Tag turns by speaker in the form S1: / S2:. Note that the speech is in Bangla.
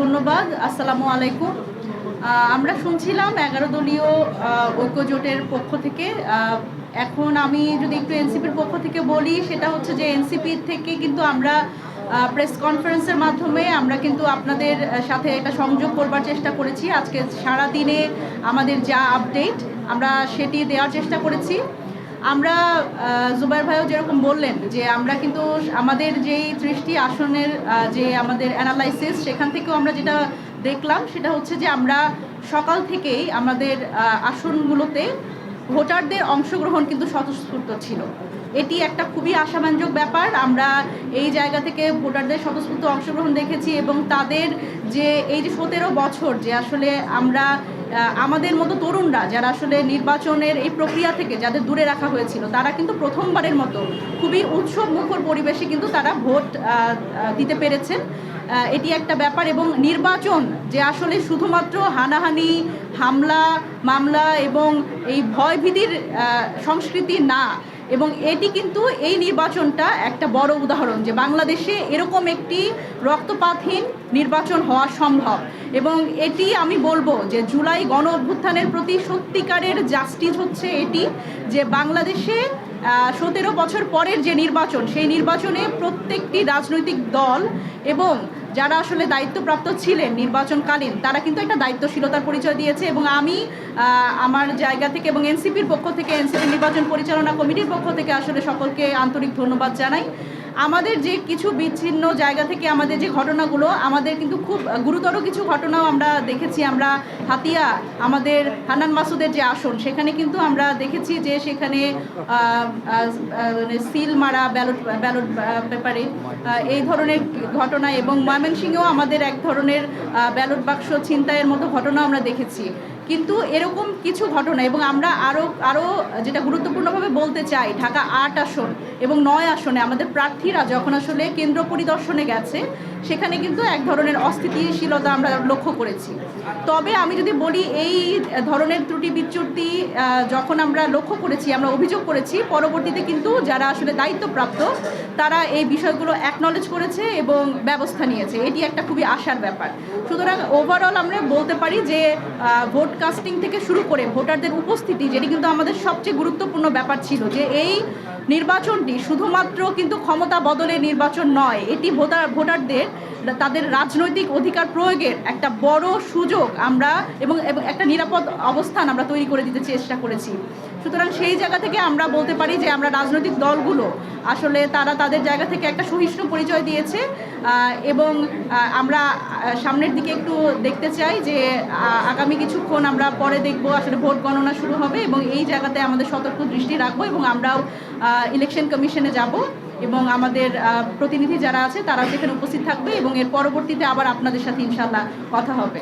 S1: ধন্যবাদ। আসসালামু আলাইকুম। আমরা শুনছিলাম এগারো দলীয় আহ, ঐক্য জোটের পক্ষ থেকে। এখন আমি যদি একটু এনসিপির পক্ষ থেকে বলি সেটা হচ্ছে যে এনসিপি থেকে কিন্তু আমরা প্রেস কনফারেন্সের মাধ্যমে আমরা কিন্তু আপনাদের সাথে একটা সংযোগ করবার চেষ্টা করেছি। আজকে সারা দিনে আমাদের যা আপডেট আমরা সেটি দেওয়ার চেষ্টা করেছি। আমরা জুবাইর ভাইও যেরকম বললেন যে আমরা কিন্তু আমাদের যেই ত্রিশটি আসনের যে আমাদের অ্যানালাইসিস সেখান থেকেও আমরা যেটা দেখলাম সেটা হচ্ছে যে আমরা সকাল থেকেই আমাদের আসনগুলোতে ভোটারদের অংশগ্রহণ কিন্তু স্বতঃস্ফূর্ত ছিল। এটি একটা খুবই আশাব্যঞ্জক ব্যাপার। আমরা এই জায়গা থেকে ভোটারদের স্বতঃস্ফূর্ত অংশগ্রহণ দেখেছি এবং তাদের যে, এই যে সতেরো বছর যে আসলে আমরা আমাদের মতো তরুণরা যারা আসলে নির্বাচনের এই প্রক্রিয়া থেকে যাদের দূরে রাখা হয়েছিল, তারা কিন্তু প্রথমবারের মতো খুবই উৎসব মুখর পরিবেশে কিন্তু তারা ভোট দিতে পেরেছেন। এটি একটা ব্যাপার এবং নির্বাচন যে আসলে শুধুমাত্র হানাহানি, হামলা, মামলা এবং এই ভয়ভীতির সংস্কৃতি না এবং এটি কিন্তু এই নির্বাচনটা একটা বড় উদাহরণ যে বাংলাদেশে এরকম একটি রক্তপাতহীন নির্বাচন হওয়া সম্ভব। এবং এটি আমি বলব যে জুলাই গণ অভ্যুত্থানের প্রতি সত্যিকারের জাস্টিস হচ্ছে এটি যে বাংলাদেশে সতেরো বছর পরের যে নির্বাচন, সেই নির্বাচনে প্রত্যেকটি রাজনৈতিক দল এবং যারা আসলে দায়িত্বপ্রাপ্ত ছিলেন নির্বাচনকালীন, তারা কিন্তু একটা দায়িত্বশীলতার পরিচয় দিয়েছে এবং আমি আমার জায়গা থেকে এবং এনসিপির পক্ষ থেকে এনসিপি নির্বাচন পরিচালনা কমিটির পক্ষ থেকে আসলে সকলকে আন্তরিক ধন্যবাদ জানাই। আমাদের যে কিছু বিচ্ছিন্ন জায়গা থেকে আমাদের যে ঘটনাগুলো, আমাদের কিন্তু খুব গুরুতর কিছু ঘটনাও আমরা দেখেছি। আমরা হাতিয়া, আমাদের হান্নান মাসুদের যে আসন, সেখানে কিন্তু আমরা দেখেছি যে সেখানে মানে সিল মারা ব্যালট ব্যালট পেপারে এই ধরনের ঘটনা এবং ময়মনসিংহেও আমাদের এক ধরনের ব্যালট বাক্স ছিনতাইয়ের মতো ঘটনা আমরা দেখেছি। কিন্তু এরকম কিছু ঘটনা, এবং আমরা আরও আরও যেটা গুরুত্বপূর্ণভাবে বলতে চাই, ঢাকা আট আসন এবং নয় আসনে আমাদের প্রার্থীরা যখন আসলে কেন্দ্র পরিদর্শনে গেছে, সেখানে কিন্তু এক ধরনের অস্থিতিশীলতা আমরা লক্ষ্য করেছি। তবে আমি যদি বলি, এই ধরনের ত্রুটি বিচ্যুতি যখন আমরা লক্ষ্য করেছি, আমরা অভিযোগ করেছি, পরবর্তীতে কিন্তু যারা আসলে দায়িত্বপ্রাপ্ত, তারা এই বিষয়গুলো অ্যাকনলেজ করেছে এবং ব্যবস্থা নিয়েছে। এটি একটা খুবই আশার ব্যাপার। সুতরাং ওভারঅল আমরা বলতে পারি যে ভোট কাস্টিং থেকে শুরু করে ভোটারদের উপস্থিতি, যেটি কিন্তু আমাদের সবচেয়ে গুরুত্বপূর্ণ ব্যাপার ছিল যে এই নির্বাচনটি শুধুমাত্র কিন্তু ক্ষমতা বদলের নির্বাচন নয়, এটি ভোটার, ভোটারদের তাদের রাজনৈতিক অধিকার প্রয়োগের একটা বড় সুযোগ আমরা এবং এবং একটা নিরাপদ অবস্থান আমরা তৈরি করে দিতে চেষ্টা করেছি। সুতরাং সেই জায়গা থেকে আমরা বলতে পারি যে আমরা রাজনৈতিক দলগুলো আসলে তারা তাদের জায়গা থেকে একটা সহিষ্ণু পরিচয় দিয়েছে এবং আমরা সামনের দিকে একটু দেখতে চাই যে আগামী কিছুক্ষণ আমরা পরে দেখব আসলে ভোট গণনা শুরু হবে এবং এই জায়গাতে আমাদের সতর্ক দৃষ্টি রাখব এবং আমরাও ইলেকশন কমিশনে যাব এবং আমাদের প্রতিনিধি যারা আছে তারা সেখানে উপস্থিত থাকবে এবং এর পরবর্তীতে আবার আপনাদের সাথে ইনশাল্লাহ কথা হবে।